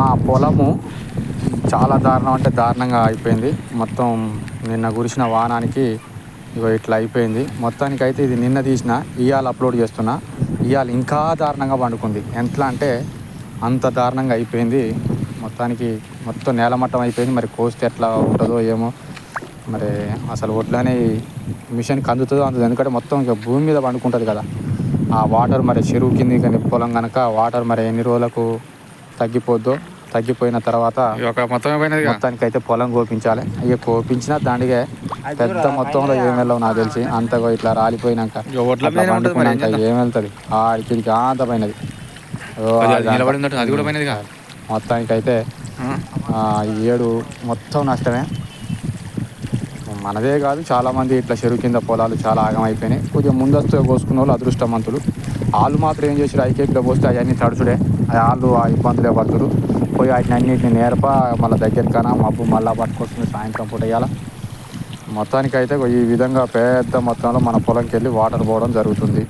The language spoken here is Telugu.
మా పొలము చాలా దారుణం అంటే దారుణంగా అయిపోయింది. మొత్తం నిన్న కురిసిన వానానికి ఇగో ఇట్లా అయిపోయింది. మొత్తానికి అయితే ఇది నిన్న తీసిన ఇవాళ అప్లోడ్ చేస్తున్నా. ఇవాళ ఇంకా దారుణంగా పండుకుంది. ఎట్లా అంటే అంత దారుణంగా అయిపోయింది. మొత్తానికి మొత్తం నేలమట్టం అయిపోయింది. మరి కోస్తే ఎట్లా ఉంటుందో ఏమో. మరి అసలు వడ్లనే మిషన్కి అందుతుందో అందుతుంది ఎందుకంటే మొత్తం ఇక భూమి మీద పండుకుంటుంది కదా. ఆ వాటర్ మరి చెరువు కింది కానీ పొలం కనుక వాటర్ మరి ఎన్ని రోజులకు తగ్గిపోద్దో తగ్గిపోయిన తర్వాత మొత్తానికి అయితే పొలం కోపించాలి. ఇక కోపించినా దాండిగే పెద్ద మొత్తంలో ఏం వెళ్ళవు నాకు తెలిసి. అంతగా ఇట్లా రాలిపోయినాక ఏం వెళ్తుంది ఆడికి అంత మొత్తానికి అయితే ఏడు మొత్తం నష్టమే. మనదే కాదు చాలామంది ఇట్లా చెరువు కింద పొలాలు చాలా ఆగమైపోయినాయి. కొంచెం ముందస్తుగా కోసుకున్న వాళ్ళు అదృష్టవంతులు. వాళ్ళు మాత్రం ఏం చేసారు ఐకేపీలో పోస్తే అవన్నీ తడుచుడే. వాళ్ళు ఆ ఇబ్బందులే పడుతురు పోయి వాటిని అన్నింటిని నేర్ప మళ్ళీ దగ్గరికనా మబ్బు మళ్ళా పట్టుకొస్తుంది సాయంత్రం పూట వేయాల మొత్తానికి అయితే ఈ విధంగా పెద్ద మొత్తంలో మన పొలంకి వెళ్ళి వాటర్ పోవడం జరుగుతుంది.